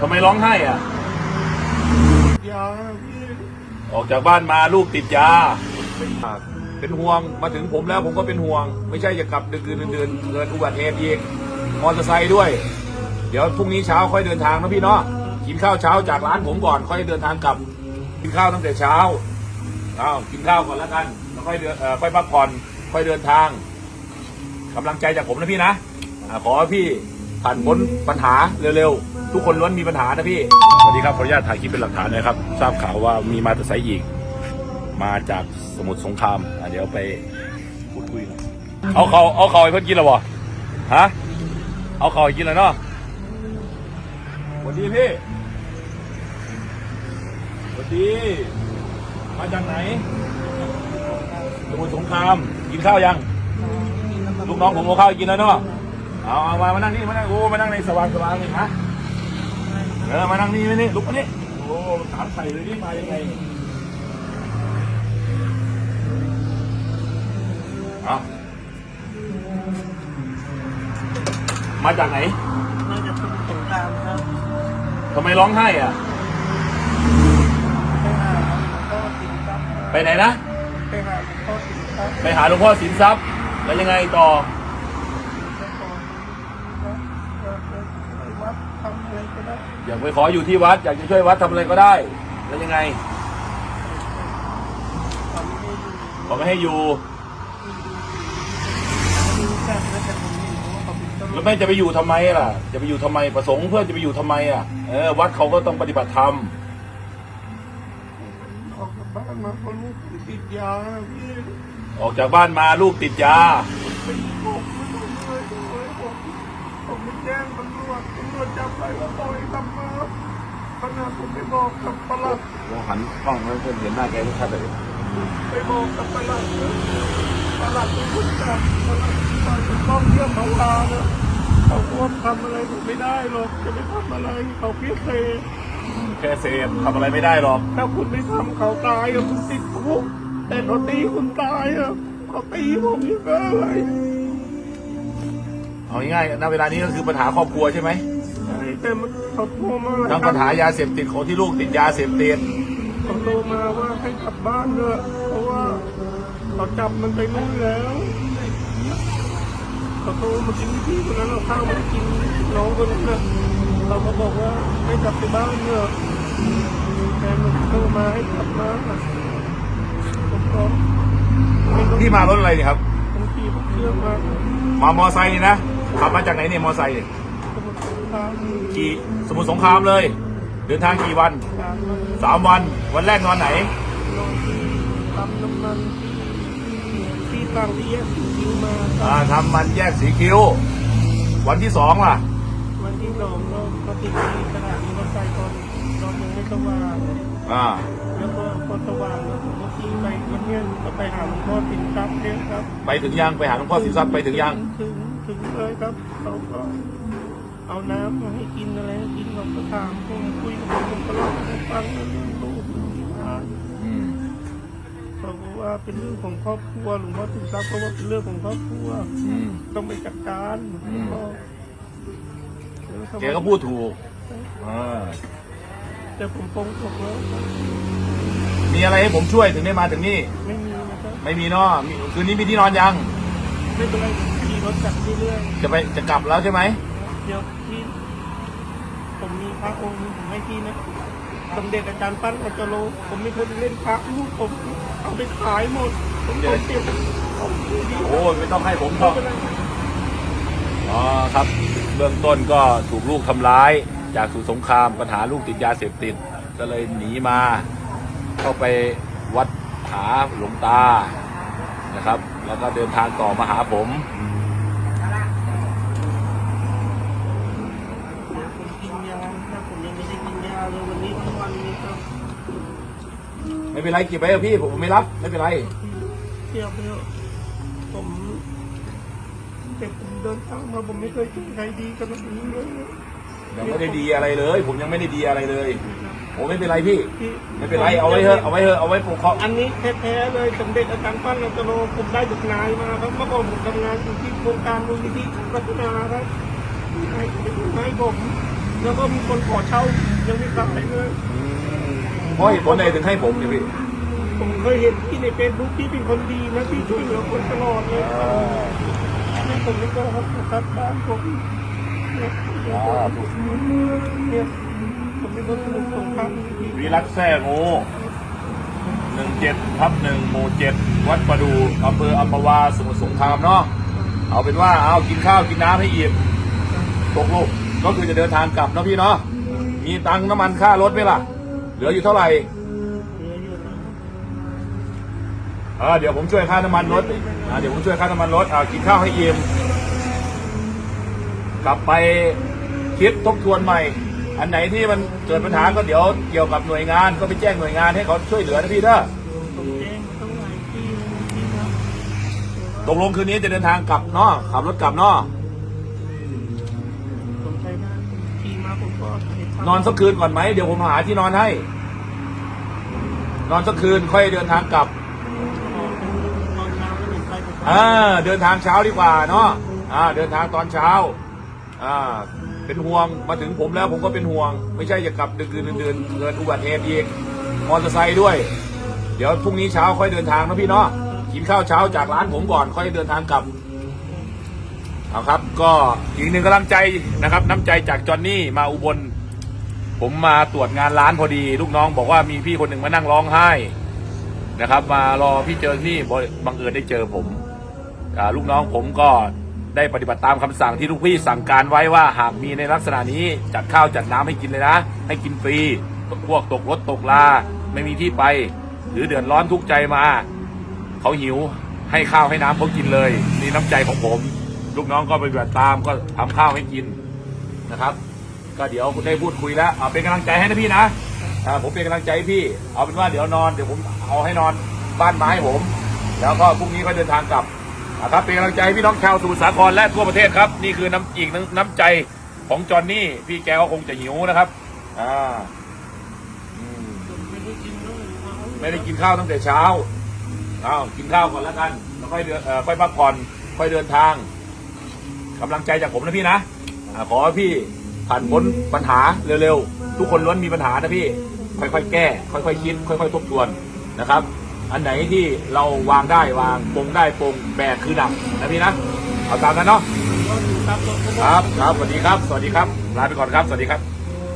ทำไมร้องไห้อะ ยาพี่ออกจากบ้านมาลูกติดยา เป็นห่วงมาถึงผมแล้วผมก็เป็นห่วง ไม่ใช่จะกลับดึกดื่นเดินเกิดอุบัติเหตุอีกมอเตอร์ไซค์ด้วย เดี๋ยวพรุ่งนี้เช้าค่อยเดินทางนะพี่เนาะกินข้าวเช้าจากร้านผมก่อนค่อยเดินทางกลับ กินข้าวตั้งแต่เช้าอ้ากินข้าวก่อนแล้วกันแล้วค่อยเดินเอ่อค่อยพักผ่อนค่อยเดินทางกำลังใจจากผมนะพี่นะอ่าขอให้พี่ผ่านพ้นปัญหาเร็วๆ ทุกคนล้วนมีปัญหานะพี่ สวัสดีครับขออนุญาตถ่ายคลิปเป็นหลักฐานหนะครับ ทราบข่าวว่ามีมาแต่ไซค์อีก มาจากสมุทรสงครามอะเดี๋ยวไปพูดคุยกันเอาเขาเอาเขาให้เพิ่นกินแล้วบ่ฮะ เอาเขาให้กินแล้วเนาะสวัสดีพี่สวัสดี มาจากไหนสมุทรสงคราม กินข้าวยัง ลูกน้องผมเอาข้าวให้กินแล้วเนาะ เอาเอามามานั่งนี่มานั่งโอ้มานั่งในสว่างสว่างเลยฮะ เออมานั่งนี่มานี่ลุกมานี่โอ้ถามใส่เลยนี่มายังไงเอามาจากไหนมาจากสมุทรสงครามครับทำไมร้องไห้อะ ไปหาหลวงพ่อสินทรัพย์ไปไหนนะ ไปหาหลวงพ่อสินทรัพย์ไปหาหลวงพ่อสินทรัพย์ แล้วยังไงต่อ แล้วก็ วัดทำอะไรก็ได้อยากไปขออยู่ที่วัด อยากจะช่วยวัดทำอะไรก็ได้ แล้วยังไงทำให้ดูบอไม่ให้อยู่ดูกันแล้วแต่ผมเห็นว่าเขาเป็นต้นแล้วแม่จะไปอยู่ทำไมล่ะ จะไปอยู่ทำไมประสงค์เพื่อจะไปอยู่ทำไมอะเออวัดเขาก็ต้องปฏิบัติธรรมออกจากบ้านมาลูกติดยาพี่ออกจากบ้านมาลูกติดยาเป็นผมไม่ต้เลยเลยผม ผมไม่แจ้งตำรวจตำรวจจับไปว่าปล่อยทำมาขนาดผมไปบอกกับประหลัดเราหันกล้องให้เพื่อนเห็นหน้าแกทุกท่านเลยไปบอกกับประหลัดประหลัดเป็นคนจับประหลัดคอยปกป้องเรื่องเขาลานะเขาควบทำอะไรผมไม่ได้หรอกจะไม่ทำอะไรเขาเพี้ยเซแค่เสพทำอะไรไม่ได้หรอก ถ้าคุณไม่ทำเขาตายอะคุณติดคุกแต่เขาตีคุณตายอะเขาตีผมยังไงอะไร เอาง่ายๆณเวลานี้ก็คือปัญหาครอบครัวใช่ไหมใช่แต่มันเขาโทรมาอะไรทั้งปัญหายาเสพติดของที่ลูกติดยาเสพติดเขาโทรมาว่าให้กลับบ้านเถอะเพราะว่าเขาจับมันไปนู่นแล้วเขาโทรมากินที่คนนั้นเราข้าวมากินน้องคนนั้นนะเราก็บอกว่าให้กลับไปบ้านเถอะแต่มันโทรมาให้กลับมาผมก็ไม่รู้ที่มารถอะไรเนี่ยครับผมขี่รถเครื่องมา มามอไซค์นี่นะ ขับมาจากไหนเนี่ยมอไซค์เนี่ยสมุทรสงครามกี่สมุทรสงครามเลย เดินทางกี่วันสามวันสามวันวันแรกนอนไหนนอนที่ปั๊มน้ำมันที่ที่ต่างที่แยกสิคิวมาอ่าทำมันแยกสีคิ้ว วันที่สองล่ะ วันที่สองเราก็ติดที่สถานีรถไฟตอนตอนยังไม่สว่างอ่าแล้วก็พอสว่างแล้วผมก็ขี่ไปวันเนี้ยก็ไปหาหลวงพ่อสินทรัพย์เนี่ยครับ ไปถึงยังไปหาหลวงพ่อสินทรัพย์ไปถึงยังถึง ถึงเลยครับ เขาก็เอาน้ำมาให้กินอะไรให้กินเราก็ถามผมคุยกับผมผมก็เล่าให้ฟังเรื่องลูกอ่าอืมเขาบอกว่าเป็นเรื่องของครอบครัวหลวงพ่อสินทรัพย์เพราะว่าเป็นเรื่องของครอบครัวอืม ต้องไปจัดการอืม ก็แกก็พูดถูกอ่าแต่ผมปรงตกแล้วมีอะไรให้ผมช่วยถึงได้มาถึงนี่ ไม่มีนะครับไม่มีเนาะมีคืนนี้มีที่นอนยัง ไม่เป็นไรขี่ รถกลับเรื่อยจะไปจะกลับแล้วใช่ไหมๆเดี๋ยวที่ผมมีพระองค์หนึงผมให้ที่นะสมเด็จอาจารย์ปั้นอัจจโรผมไม่เคยเล่นพระลูกผมเอาไปขายหมด ผมเอาเก็บผมดีโอ้ยไม่ต้องให้ผมหรไม่อกเป็นไรอ๋อครับ เบื้องต้นก็ถูกลูกทำร้าย จากสู่สงครามปัญหาลูกติดยาเสพติดก็เลยหนีมา เข้าไปวัดหาหลวงตานะครับ แล้วก็เดินทางต่อมาหาผม เดี๋ยวผมกินยาถ้าผมยังไม่ได้กินยาเลยวันนี้ทั้งวันนี้ครับ ไม่เป็นไรเก็บไว้เถอะพี่ผมไม่รับ ไม่เป็นไร เที่ยวไปเถอะผมแต่ผมเดินทางมาผมไม่เคยเจอใครดีขนาดนี้เลยยังไม่ได้ดีอะไรเลย ผมยังไม่ได้ดีอะไรเลยผมไม่เป็นไรพี่ที่ไม่เป็นไรเอาไว้เถอะเอาไว้เถอะเอาไว้ปกครองอันนี้แท้ๆเลยสมเด็จอาจารย์ปั้นอัจจโรผมได้จากนายมาครับเมื่อก่อนผมทำงานอยู่ที่โครงการมูลนิธิพัฒนาครับให้ให้ผมแล้วก็มีคนขอเช่ายังไม่ขายเลยเพ ราะเหตุผลใดถึงให้ผมเนี่ยพี่ผมเคยเห็นที่ในเฟซบุ๊กที่เป็นคนดีนะที่ช่วยเหลือคนตลอดเลยนี่ผมนี่ก็ครับบ้านผมเนี่ยเนี่ยผมเป็นคนสมุทรสงครามจริงวิรัตแซ่งูหนึ่งเจ็ดทับหนึ่งหมู่เจ็ดวัดประดูอำเภออัมพวาสมุทรสงครามเนาะเอาเป็นว่าเอากินข้าวกินน้ำให้อิ่มตกลูกก็คือจะเดินทางกลับเนาะพี่เนาะมีตังค์น้ำมันค่ารถไหมล่ะ เหลืออยู่เท่าไหร่ๆเหลืออยู่นะเออเดี๋ยวผมช่วยค่าน้ำมันรถอ่าเดี๋ยวผมช่วยค่าน้ำมันรถอ่ากินข้าวให้อิ่มกลับไปคิดทบทวนใหม่ อันไหนที่มันเกิดปัญหาก็เดี๋ยวเกี่ยวกับหน่วยงานก็ไปแจ้งหน่วยงานให้เขาช่วยเหลือนะพี่เด้อผมแจ้งมาตั้งหลายที่แล้วที่นะตกลงคืนนี้จะเดินทางกลับเนาะขับรถกลับเนาะ ผมใช้ได้ผมขี่มาผมก็เห็ทาง นอนสักคืนก่อนไหมเดี๋ยวผมหาที่นอนให้ นอนสักคืนค่อยเดินทางกลับตอนเช้าแล้วผมไปผมอ่าเดินทางเช้าดีกว่าเนาะอ่า เดินทางตอนเช้า อ่า เป็นห่วงมาถึงผมแล้วผมก็เป็นห่วง ไม่ใช่จะกลับดึกดื่นดื่นๆเกิดอุบัติเหตุอีกมอเตอร์ไซค์ด้วย เดี๋ยวพรุ่งนี้เช้าค่อยเดินทางนะพี่เนาะกินข้าวเช้าจากร้านผมก่อนค่อยเดินทางกลับเอาครับ ก็อีกหนึ่งกำลังใจนะครับ น้ำใจจากจอห์นนี่มาอุบล ผมมาตรวจงานร้านพอดี ลูกน้องบอกว่ามีพี่คนหนึ่งมานั่งร้องไห้นะครับ มารอพี่เจอนี่บังเอิญได้เจอผมอลูกน้องผมก็ได้ปฏิบัติตามคำสั่งที่ลูกพี่สั่งการไว้ว่าหากมีในลักษณะนี้จัดข้าวจัดน้ำให้กินเลยนะ ให้กินฟรีพวกตกรถตกลา ไม่มีที่ไป หรือเดือดร้อนทุกใจมา เขาหิวให้ข้าวให้น้ำเขากินเลยนี่น้ำใจของผม ลูกน้องก็ปปฏิบัติตามก็ทำข้าวให้กินนะครับ ก็เดี๋ยวคุณได้พูดคุยแล้วเอาเป็นกำลังใจให้นะพี่นะอ่าผมเป็นกำลังใจให้พี่ เอาเป็นว่าเดี๋ยวนอนเดี๋ยวผมเอาให้นอนบ้านไม้ผม แล้วก็พรุ่งนี้ก็เดินทางกลับนะครับเป็นกำลังใจให้พี่น้องชาวสมุทรสาครและทั่วประเทศครับ นี่คือน้ำอีกน้ำน้ำใจของจอห์นนี่พี่แกก็คงจะหิวนะครับอ่าอืมไม่ได้กินตั้งแต่เช้าไม่ได้กินข้าวตั้งแต่เช้าเอากินข้าวก่อนแล้วกันแล้วค่อยเดินเอ่อค่อยพักผ่อนค่อยเดินทางกำลังใจจากผมนะพี่นะอ่าขอให้พี่ ผ่านพ้นปัญหาเร็วๆ ทุกคนล้วนมีปัญหานะพี่ ค่อยๆ แก้ ค่อยๆ คิด ค่อยๆ ทบทวนนะครับ อันไหนที่เราวางได้วางปรงได้ปรงแบกคือหนักนะพี่นะเอาตามนั้นเนาะครับครับสวัสดีครับ สวัสดีครับลาไปก่อนครับสวัสดีครับ